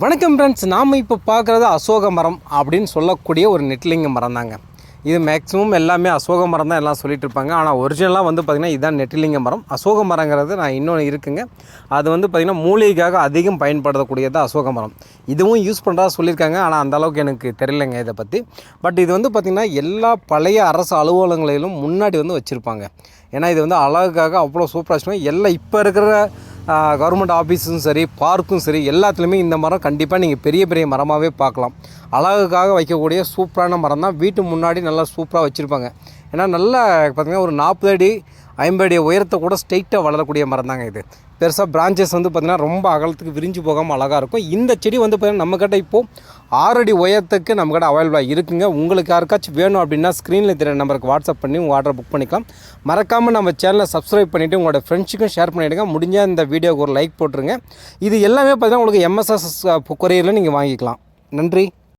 வணக்கம் ஃப்ரெண்ட்ஸ் நாம் இப்போ பார்க்குறது அசோக மரம் அப்படின்னு சொல்லக்கூடிய ஒரு நெட்லிங்க மரம் தாங்க. இது மேக்ஸிமம் எல்லாமே அசோக மரம் தான் எல்லாம் சொல்லிட்டு இருப்பாங்க. ஆனால் ஒரிஜினலாக வந்து பார்த்திங்கன்னா இதுதான் நெட்டிலிங்க மரம். அசோக மரங்கிறது நான் இன்னொன்று இருக்குங்க. அது வந்து பார்த்திங்கன்னா மூலிகைக்காக அதிகம் பயன்படுத்தக்கூடியது அசோக மரம். இதுவும் யூஸ் பண்ணுறதா சொல்லியிருக்காங்க. ஆனால் அந்த அளவுக்கு எனக்கு தெரியலைங்க இதை பற்றி பட் இது வந்து பார்த்திங்கன்னா எல்லா பழைய அரசு அலுவலகங்களிலும் முன்னாடி வந்து வச்சுருப்பாங்க. ஏன்னா இது வந்து அழகுக்காக அவ்வளோ சூப்பராக வச்சுருப்பாங்க. எல்லாம் இப்போ இருக்கிற கவர்மெண்ட் ஆஃபீஸும் சரி பார்க்கும் சரி எல்லாத்துலேயுமே இந்த மரம் கண்டிப்பாக நீங்கள் பெரிய பெரிய மரமாகவே பார்க்கலாம். அழகுக்காக வைக்கக்கூடிய சூப்பரான மரம் தான் வீட்டு முன்னாடி நல்லா சூப்பராக வச்சுருப்பாங்க. ஏன்னா நல்லா பார்த்திங்கன்னா ஒரு நாற்பது அடி ஐம்பது உயரத்தை கூட ஸ்ட்ரெயிட்டாக வளரக்கூடிய மரம் தாங்க இது. பெருசாக பிரான்ச்சஸ் வந்து பார்த்திங்கன்னா ரொம்ப அகலத்துக்கு விரிஞ்சு போகாமல் அழகாக இருக்கும். இந்த செடி வந்து பார்த்திங்கன்னா நம்மக்கிட்ட இப்போது ஆறு அடி உயரத்துக்கு நம்மக்கிட்ட அவைலபிளாக இருக்குங்க. உங்களுக்கு யாருக்காச்சும் வேணும் அப்படின்னா ஸ்க்ரீனில் தெரிய நம்பருக்கு வாட்ஸ்அப் பண்ணி உங்கள் ஆர்டர் புக் பண்ணிக்கலாம். மறக்காமல் நம்ம சேனலை சப்ஸ்கிரைப் பண்ணிவிட்டு உங்களோட ஃப்ரெண்ட்ஸுக்கும் ஷேர் பண்ணிவிடுங்க முடிஞ்சால் இந்த வீடியோக்கு ஒரு லைக் போட்டுருங்க. இது எல்லாமே பார்த்திங்கன்னா உங்களுக்கு எம்எஸ்எஸ் குறையில் நீங்கள் வாங்கிக்கலாம். நன்றி.